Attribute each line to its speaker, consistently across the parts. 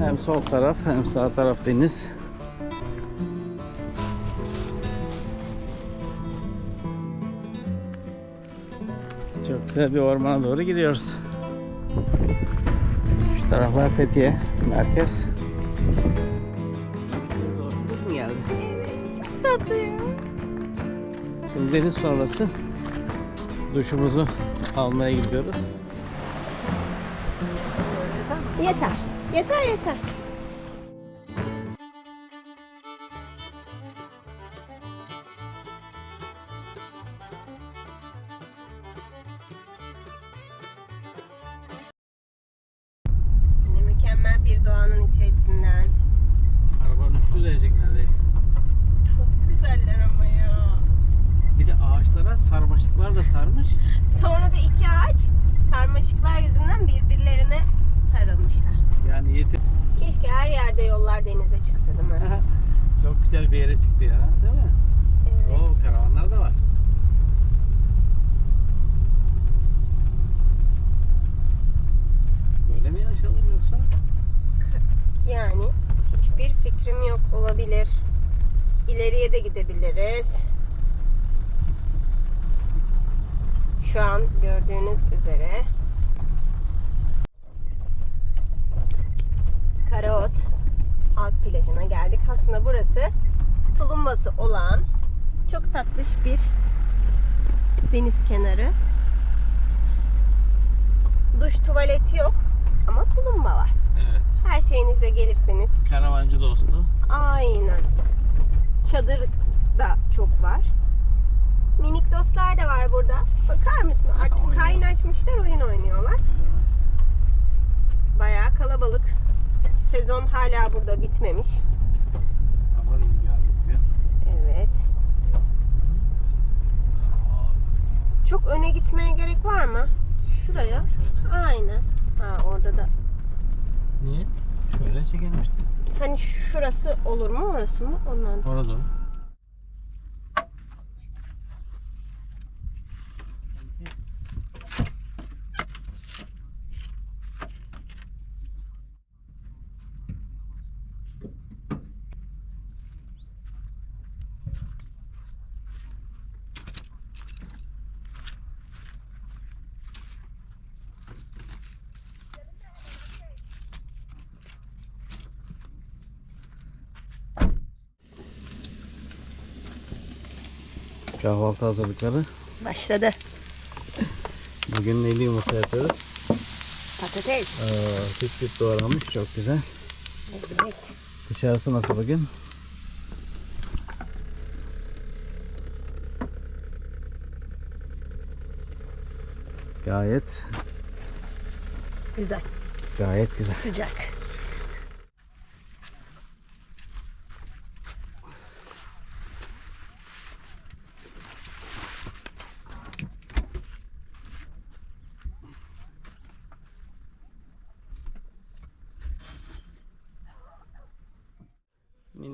Speaker 1: Hem sol taraf hem sağ taraf deniz. Çok güzel bir ormana doğru gidiyoruz. Şu taraflar Fethiye merkez. Doğru geldi?
Speaker 2: Tatlı.
Speaker 1: Şimdi deniz sonrası duşumuzu almaya gidiyoruz.
Speaker 2: Yeter. Yeter yeter. Yine mükemmel bir doğanın içerisinden.
Speaker 1: Arabanın üstü değecek neredeyse.
Speaker 2: Çok güzeller ama ya.
Speaker 1: Bir de ağaçlara sarmaşıklar da sarmış.
Speaker 2: Sonra da iki ağaç sarmaşıklar yüzünden birbirlerine sarılmışlar.
Speaker 1: Yani yeter.
Speaker 2: Keşke her yerde yollar denize çıksa değil mi?
Speaker 1: Çok güzel bir yere çıktı ya, değil mi?
Speaker 2: Evet.
Speaker 1: Oo, karavanlar da var. Böyle mi yaşanır yoksa?
Speaker 2: Yani hiçbir fikrim yok olabilir. İleriye de gidebiliriz. Şu an gördüğünüz üzere Karaot alt plajına geldik. Aslında burası tulumbası olan çok tatlış bir deniz kenarı. Duş tuvaleti yok ama tulumba var.
Speaker 1: Evet.
Speaker 2: Her şeyinizle gelirseniz
Speaker 1: Karavancı dostu.
Speaker 2: aynen. Çadır da çok var. Minik dostlar da var burada. Bakar mısın? Artık
Speaker 1: Oynuyor.
Speaker 2: kaynaşmışlar, oyun oynuyorlar. Bayağı kalabalık. Sezon hala burada bitmemiş.
Speaker 1: Rüzgarlı bugün.
Speaker 2: Evet. Çok öne gitmeye gerek var mı? Şuraya.
Speaker 1: Şöyle.
Speaker 2: Aynen. Ha orada da.
Speaker 1: Niye? Şöyle çekelim işte.
Speaker 2: Hani şurası olur mu orası mı? Ondan.
Speaker 1: Orada. Kahvaltı hazırlıkları.
Speaker 2: Başladı.
Speaker 1: Bugün neyli yumurta yapıyoruz?
Speaker 2: Patates.
Speaker 1: Aa, tip tip doğranmış çok güzel.
Speaker 2: Evet.
Speaker 1: Dışarısı nasıl bugün? Gayet
Speaker 2: Güzel.
Speaker 1: gayet güzel.
Speaker 2: Sıcak.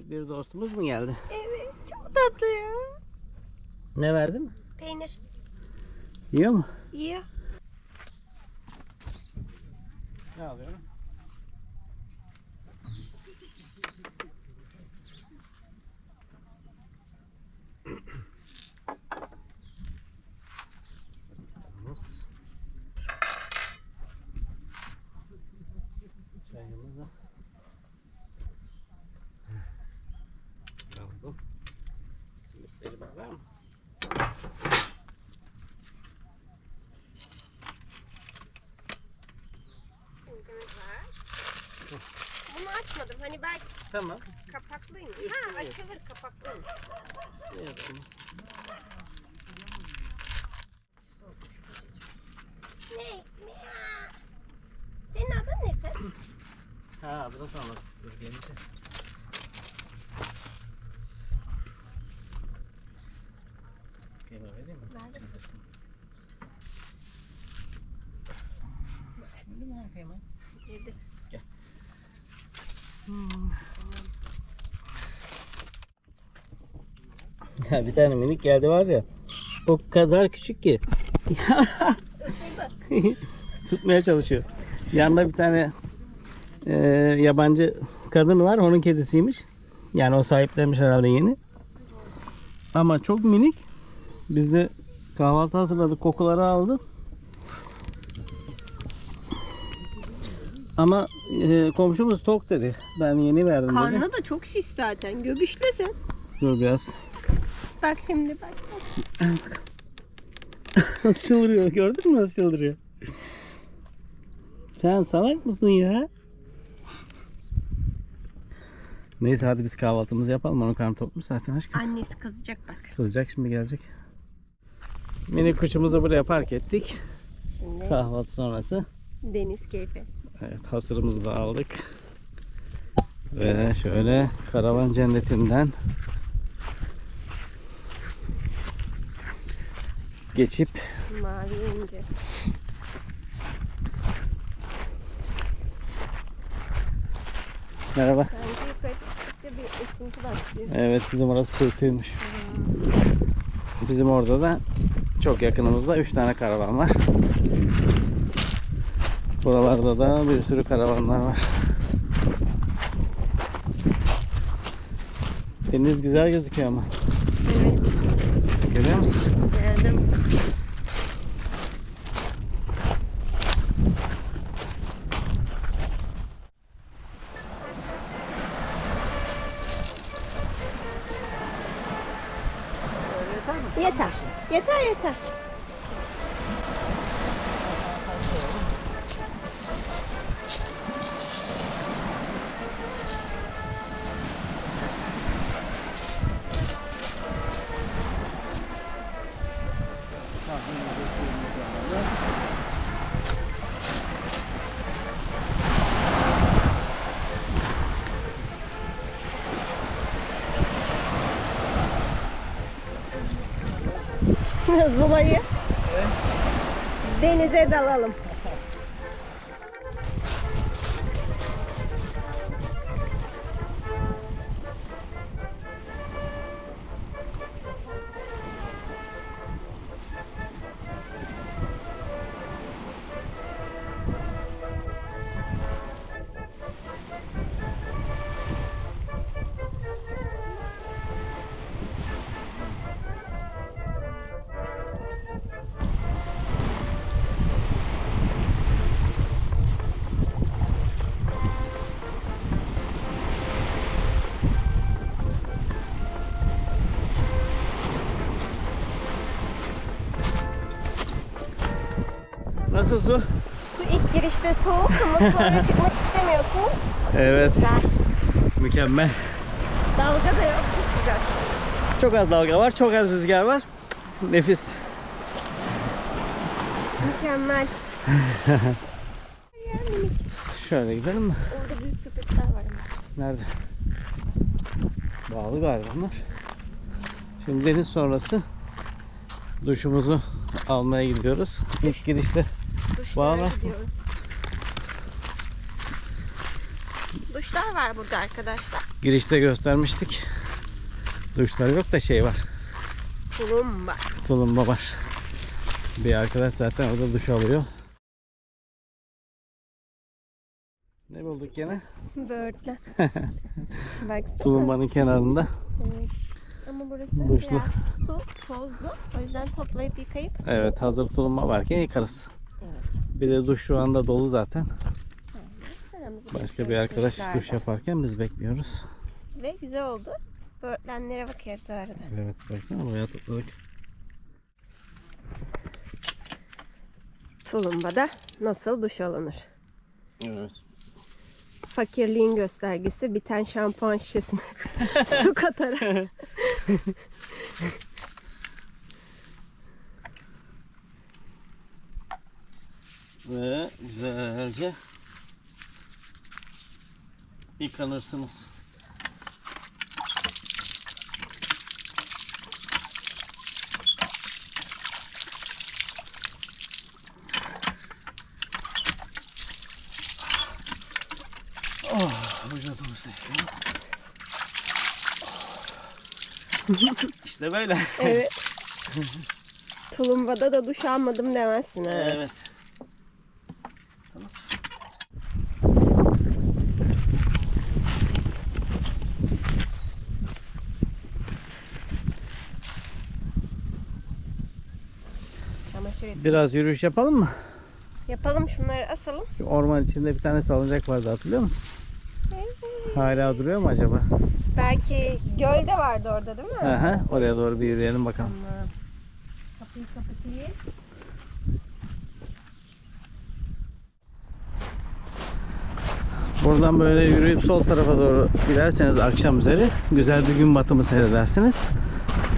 Speaker 1: Minik bir dostumuz mu geldi?
Speaker 2: Evet. Çok tatlı ya.
Speaker 1: Ne verdin?
Speaker 2: Peynir.
Speaker 1: Yiyor mu?
Speaker 2: Yiyor.
Speaker 1: Ne alıyorum? Çayımızı aldım. Simitlerimiz var mı?
Speaker 2: Simidimiz var. Bunu açmadım. Hani belki
Speaker 1: Tamam.
Speaker 2: kapaklıymış. Ha açılır kapaklıymış.
Speaker 1: Ne yapalım?
Speaker 2: Ne? Mia. Senin adın ne kız?
Speaker 1: Ha, adını sonra. Dur gelince. Kıyma vereyim mi?
Speaker 2: Ver.
Speaker 1: Çizdirsin. Şimdi mi ha kıyma?
Speaker 2: Yedi.
Speaker 1: Ya bir tane minik geldi var ya. O kadar küçük ki. Tutmaya çalışıyor. Yanında bir tane e, yabancı kadın var. Onun kedisiymiş. Yani o sahiplenmiş herhalde yeni. Ama çok minik. Biz de kahvaltı hazırladık. Kokuları aldı. Ama e, komşumuz tok dedi. Ben yeni verdim dedi.
Speaker 2: Karnı da çok şiş zaten. Göbüşlüsün.
Speaker 1: Dur biraz.
Speaker 2: Bak şimdi bak.
Speaker 1: Nasıl çıldırıyor gördün mü nasıl çıldırıyor? Sen salak mısın ya? Neyse hadi biz kahvaltımızı yapalım. Onun karnı toplu zaten aşkım.
Speaker 2: Annesi kızacak bak.
Speaker 1: Kızacak şimdi gelecek. Mini kuşumuzu buraya park ettik.
Speaker 2: Şimdi
Speaker 1: Kahvaltı sonrası.
Speaker 2: deniz keyfi.
Speaker 1: Evet hasırımızı da aldık. Ve şöyle karavan cennetinden geçip
Speaker 2: Mavi ince.
Speaker 1: merhaba.
Speaker 2: Bence yukarı çıktıkça bir esinti başlıyor.
Speaker 1: Evet bizim orası kuytuymuş. Bizim orada da çok yakınımızda 3 tane karavan var. Buralarda da bir sürü karavanlar var. Deniz güzel gözüküyor ama.
Speaker 2: Evet.
Speaker 1: Görüyor musun?
Speaker 2: Geldim. Zula'yı denize dalalım.
Speaker 1: Nasıl su?
Speaker 2: Su ilk girişte soğuk ama sonra çıkmak istemiyorsunuz.
Speaker 1: Evet
Speaker 2: Güzel.
Speaker 1: mükemmel.
Speaker 2: Dalga da yok. Çok güzel.
Speaker 1: Çok az dalga var, çok az rüzgar var. Nefis.
Speaker 2: Mükemmel.
Speaker 1: Şöyle gidelim mi?
Speaker 2: Orada büyük köpekler var ama.
Speaker 1: Nerede? Bağlı galiba bunlar. Şimdi deniz sonrası duşumuzu almaya gidiyoruz. İlk girişte Bağla.
Speaker 2: gidiyoruz. Duşlar var burada arkadaşlar.
Speaker 1: girişte göstermiştik. Duşlar yok da şey var.
Speaker 2: Tulum var.
Speaker 1: Tulumba var. Bir arkadaş zaten orada duş alıyor. Ne bulduk gene?
Speaker 2: Böğürtlen. Baksana.
Speaker 1: Tulumbanın kenarında.
Speaker 2: Evet. Ama burası
Speaker 1: Duşlu.
Speaker 2: biraz su, tozlu. O yüzden toplayıp yıkayıp
Speaker 1: Evet hazır tulumba varken yıkarız.
Speaker 2: Evet.
Speaker 1: Bir de duş şu anda dolu zaten. Başka bir arkadaş duş yaparken biz bekliyoruz.
Speaker 2: Ve güzel oldu. Böğürtlenlere bakıyoruz arada.
Speaker 1: Evet baksana boya topladık.
Speaker 2: Tulumba'da nasıl duş alınır?
Speaker 1: Evet.
Speaker 2: Fakirliğin göstergesi biten şampuan şişesine su katarak.
Speaker 1: Ve güzelce yıkanırsınız. Oh, vücudumuz sekiyor. işte böyle.
Speaker 2: evet. Tulumba'da da duş almadım demezsin ha.
Speaker 1: Evet.
Speaker 2: yapalım.
Speaker 1: Biraz yürüyüş yapalım mı?
Speaker 2: Yapalım şunları asalım.
Speaker 1: Şu orman içinde bir tane salıncak vardı hatırlıyor musun? Hala duruyor mu acaba?
Speaker 2: Belki göl de vardı orada değil mi?
Speaker 1: Hı hı. Oraya doğru bir yürüyelim bakalım.
Speaker 2: Tamam. Kapıyı kapatayım.
Speaker 1: Buradan böyle yürüyüp sol tarafa doğru giderseniz akşam üzeri güzel bir gün batımı seyredersiniz.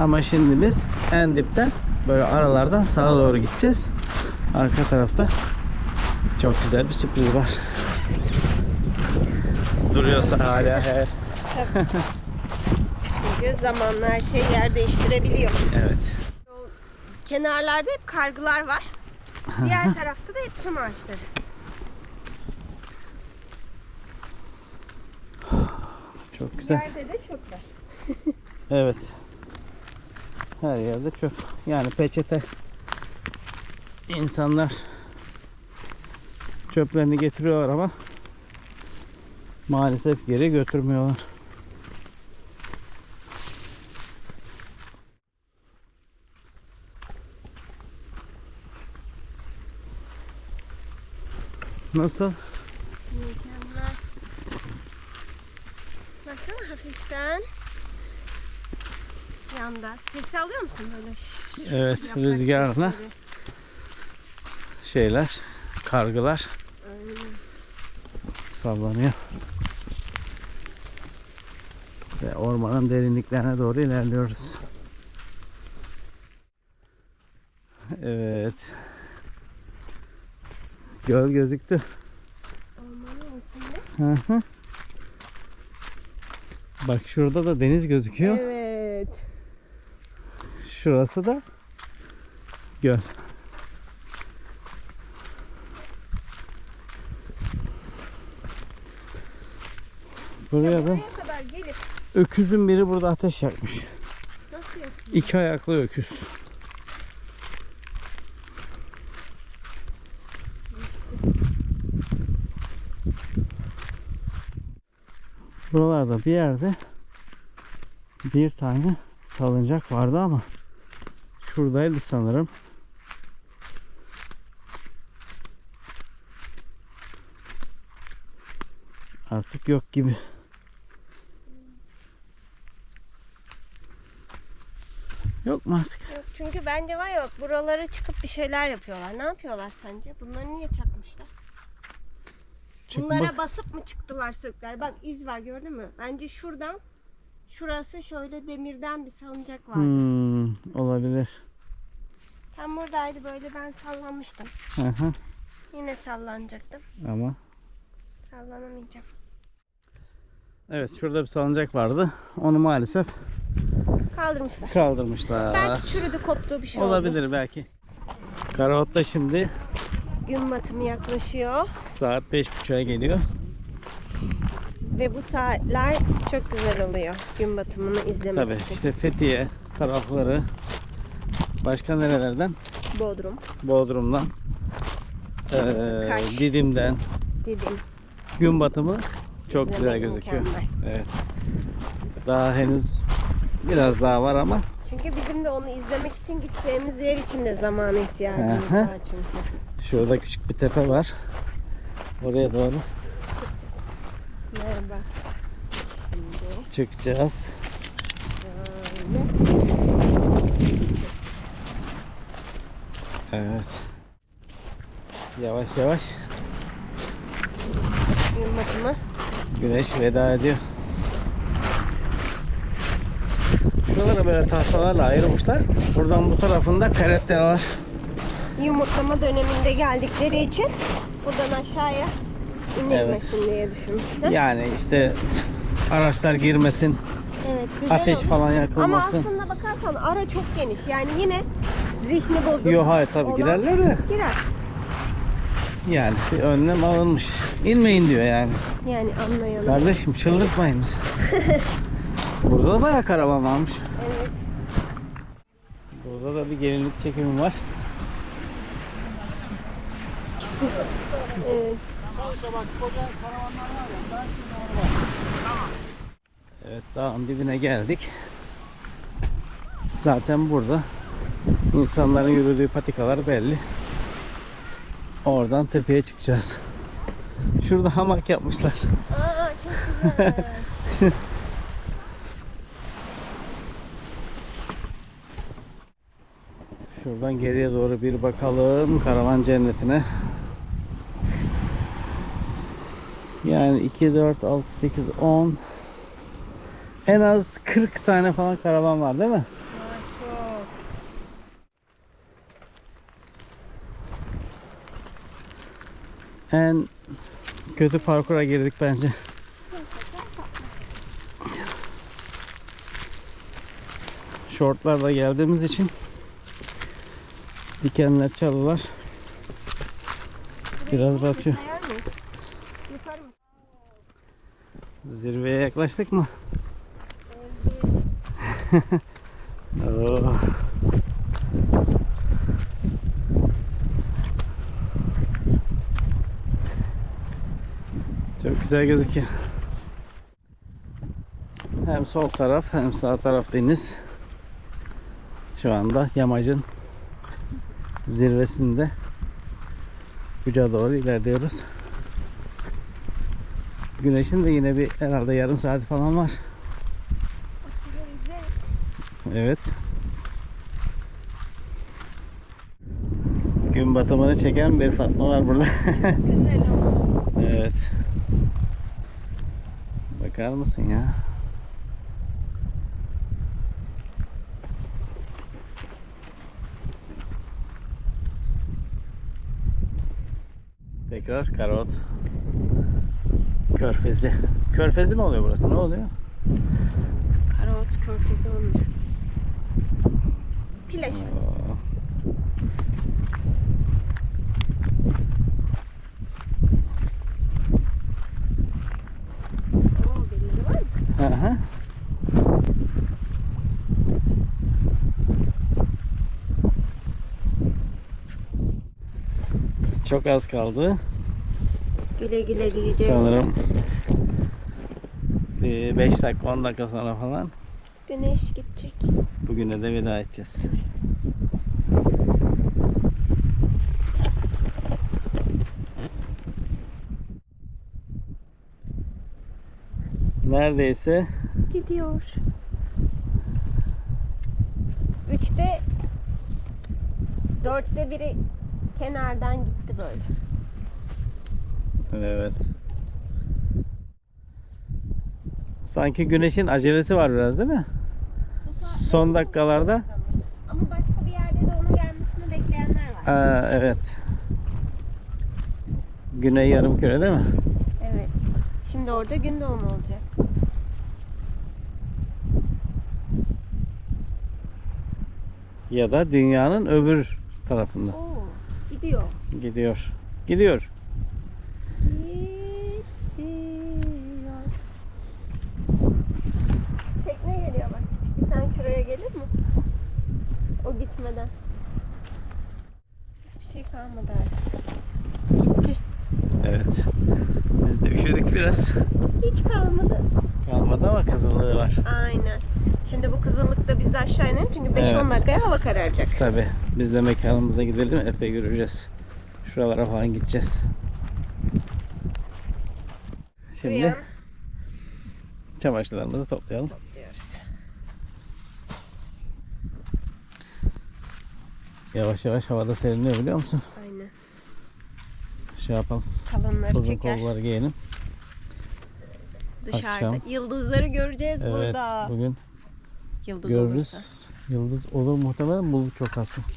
Speaker 1: Ama şimdi biz en dipten böyle aralardan sağa doğru gideceğiz. Arka tarafta çok güzel bir sürpriz var. Duruyorsa hala her.
Speaker 2: Çünkü zamanla her şey yer değiştirebiliyor.
Speaker 1: Evet.
Speaker 2: Kenarlarda hep kargılar var. Diğer tarafta da hep çam ağaçları.
Speaker 1: Çok güzel.
Speaker 2: Yerde de çöpler.
Speaker 1: Evet. Her yerde çöp. Yani peçete. İnsanlar çöplerini getiriyorlar ama maalesef geri götürmüyorlar. Nasıl?
Speaker 2: Mükemmel. Baksana hafiften yanda. Sesi alıyor musun böyle?
Speaker 1: Evet,
Speaker 2: yaprak
Speaker 1: rüzgarla
Speaker 2: sesleri?
Speaker 1: şeyler, kargılar
Speaker 2: Aynen.
Speaker 1: sallanıyor. Ve ormanın derinliklerine doğru ilerliyoruz. Evet. Göl gözüktü.
Speaker 2: Ormanın içinde.
Speaker 1: Hı hı. Bak şurada da deniz gözüküyor.
Speaker 2: Evet.
Speaker 1: Şurası da göl. Buraya da
Speaker 2: Buraya kadar gelip
Speaker 1: öküzün biri burada ateş yakmış.
Speaker 2: nasıl?
Speaker 1: İki ayaklı öküz. Buralarda bir yerde bir tane salıncak vardı ama şuradaydı sanırım. Artık yok gibi. Yok mu artık?
Speaker 2: Yok çünkü bence var ya bak buralara çıkıp bir şeyler yapıyorlar. Ne yapıyorlar sence? Bunları niye çakmışlar?
Speaker 1: Çünkü
Speaker 2: Bunlara
Speaker 1: bak-
Speaker 2: basıp mı çıktılar sökler? Bak iz var gördün mü? Bence şuradan şurası şöyle demirden bir salıncak var.
Speaker 1: Hmm, olabilir.
Speaker 2: Tam buradaydı böyle ben sallanmıştım.
Speaker 1: Hı.
Speaker 2: Yine sallanacaktım.
Speaker 1: Ama
Speaker 2: Sallanamayacağım.
Speaker 1: evet şurada bir salıncak vardı. Onu maalesef
Speaker 2: Kaldırmışlar.
Speaker 1: kaldırmışlar.
Speaker 2: Belki çürüdü koptu bir şey oldu.
Speaker 1: Olabilir belki. Karaot'ta şimdi
Speaker 2: Gün batımı yaklaşıyor
Speaker 1: saat 5.30'a geliyor.
Speaker 2: Ve bu saatler çok güzel oluyor gün batımını izlemek
Speaker 1: Tabii
Speaker 2: için.
Speaker 1: işte Fethiye tarafları başka nerelerden?
Speaker 2: Bodrum,
Speaker 1: Bodrum'dan
Speaker 2: Kaş.
Speaker 1: Didim'den
Speaker 2: Didim.
Speaker 1: gün batımı çok
Speaker 2: İzlemek
Speaker 1: güzel gözüküyor.
Speaker 2: mükemmel.
Speaker 1: Evet. Daha henüz biraz daha var ama
Speaker 2: Çünkü bizim de onu izlemek için gideceğimiz yer için de zamana ihtiyacımız var çünkü.
Speaker 1: şurada küçük bir tepe var. Oraya doğru
Speaker 2: Merhaba. Şimdi
Speaker 1: çıkacağız.
Speaker 2: böyle gideceğiz.
Speaker 1: Evet. Yavaş yavaş
Speaker 2: Gün batımı.
Speaker 1: güneş veda ediyor. Şuralara böyle tahtalarla ayırmışlar. Buradan bu tarafında karetler
Speaker 2: Yumurtlama döneminde geldikleri için buradan aşağıya inilmesin diye düşünmüşler.
Speaker 1: Yani işte araçlar girmesin,
Speaker 2: Evet, güzel
Speaker 1: ateş
Speaker 2: olmuş.
Speaker 1: falan
Speaker 2: Ama
Speaker 1: yakılmasın.
Speaker 2: aslında bakarsan ara çok geniş. Yani yine zihni bozuk.
Speaker 1: Yok hayır tabii
Speaker 2: olan
Speaker 1: girerler de
Speaker 2: Girer.
Speaker 1: yani bir önlem alınmış. İnmeyin diyor yani.
Speaker 2: Yani anlayalım.
Speaker 1: Kardeşim çıldırtmayın bizi. Burada da bayağı karavan varmış.
Speaker 2: Evet.
Speaker 1: Burada da bir gelinlik çekimi var.
Speaker 2: evet.
Speaker 1: Evet dağın dibine geldik. Zaten burada İnsanların yürüdüğü patikalar belli. Oradan tepeye çıkacağız. Şurada hamak yapmışlar.
Speaker 2: Aa çok güzel.
Speaker 1: Şuradan geriye doğru bir bakalım karavan cennetine. Yani 2, 4, 6, 8, 10 En az 40 tane falan karavan var değil mi?
Speaker 2: Çok.
Speaker 1: En kötü parkura girdik bence. Şortlarla geldiğimiz için dikenler çalılar biraz batıyor.
Speaker 2: Sayar mıyız? Yukarı mı?
Speaker 1: Zirveye yaklaştık mı? Oo. Çok güzel gözüküyor. Hem sol taraf hem sağ taraf deniz. Şu anda yamacın zirvesinde Buca doğru ilerliyoruz. Güneşin de yine bir herhalde yarım saati falan var. Evet. Gün batımını çeken bir Fatma var burada. Evet. Bakar mısın ya? Tekrar karot. Körfezi. Körfezi mi oluyor burası? Ne oluyor?
Speaker 2: Karot körfezi olmuş. Plaj. Oo denizi var mı?
Speaker 1: Aha. Çok az kaldı.
Speaker 2: Güle güle diyeceğiz.
Speaker 1: Sanırım 5 dakika 10 dakika sonra falan
Speaker 2: Güneş gidecek.
Speaker 1: bugüne de veda edeceğiz. Neredeyse
Speaker 2: Gidiyor. Üçte dörtte biri kenardan gitti böyle.
Speaker 1: Evet. Sanki güneşin acelesi var biraz değil mi? Son dakikalarda.
Speaker 2: Ama başka bir yerde de onun gelmesini bekleyenler var.
Speaker 1: Aa, evet. Güney yarımküre değil mi?
Speaker 2: Evet. Şimdi orada gün doğumu olacak.
Speaker 1: Ya da dünyanın öbür tarafında
Speaker 2: Oo, gidiyor.
Speaker 1: Gidiyor. Gidiyor.
Speaker 2: Tekne geliyor bak. Küçük bir tane şuraya gelir mi? O gitmeden. Hiçbir şey kalmadı artık. Gitti.
Speaker 1: Evet. Biz de üşüdük biraz.
Speaker 2: Hiç kalmadı.
Speaker 1: Kalmadı ama kızıllığı var.
Speaker 2: Aynen. Şimdi bu kızıllıkta biz de aşağı inelim çünkü 5-10
Speaker 1: Evet.
Speaker 2: dakikaya hava kararacak.
Speaker 1: Tabi. Biz de mekanımıza gidelim. Epey yürüyeceğiz. Şuralara falan gideceğiz. Şimdi
Speaker 2: Buraya
Speaker 1: çamaşırlarımızı toplayalım. Yavaş yavaş havada serinliyor biliyor musun?
Speaker 2: Aynen.
Speaker 1: Şey yapalım.
Speaker 2: Kalınları
Speaker 1: Uzun
Speaker 2: çeker.
Speaker 1: kolları giyelim.
Speaker 2: Dışarıda.
Speaker 1: akşam.
Speaker 2: Yıldızları göreceğiz
Speaker 1: Evet.
Speaker 2: burada.
Speaker 1: Bugün
Speaker 2: Yıldız
Speaker 1: görürüz.
Speaker 2: olursa.
Speaker 1: Yıldız olur muhtemelen bulut çok az çünkü.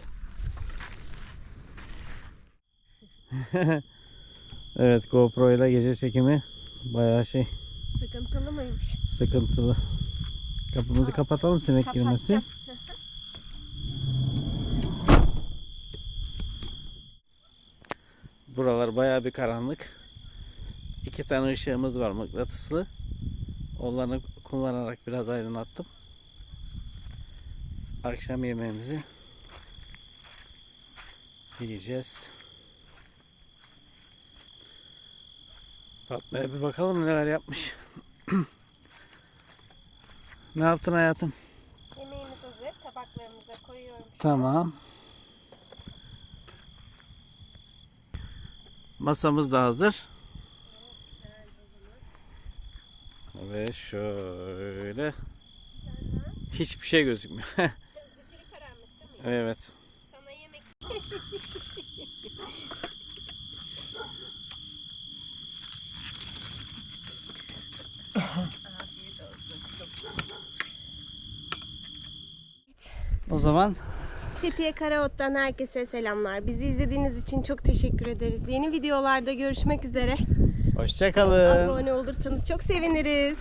Speaker 1: evet GoPro ile gece çekimi bayağı şey
Speaker 2: Sıkıntılı mıymış?
Speaker 1: sıkıntılı. Kapımızı kapatalım sinek girmesin. Buralar bayağı bir karanlık. İki tane ışığımız var mıknatıslı. Onları kullanarak biraz aydınlattım. Akşam yemeğimizi yiyeceğiz. Fatma'ya bir bakalım neler yapmış. ne yaptın hayatım?
Speaker 2: Yemeğimiz hazır. Tabak tabaklarımıza koyuyorum.
Speaker 1: Tamam. Masamız da hazır. Ve şöyle hiçbir şey gözükmüyor. Evet.
Speaker 2: Sana yemek.
Speaker 1: O zaman
Speaker 2: Fethiye Karaot'tan herkese selamlar. Bizi izlediğiniz için çok teşekkür ederiz. Yeni videolarda görüşmek üzere.
Speaker 1: hoşçakalın.
Speaker 2: Abone olursanız çok seviniriz.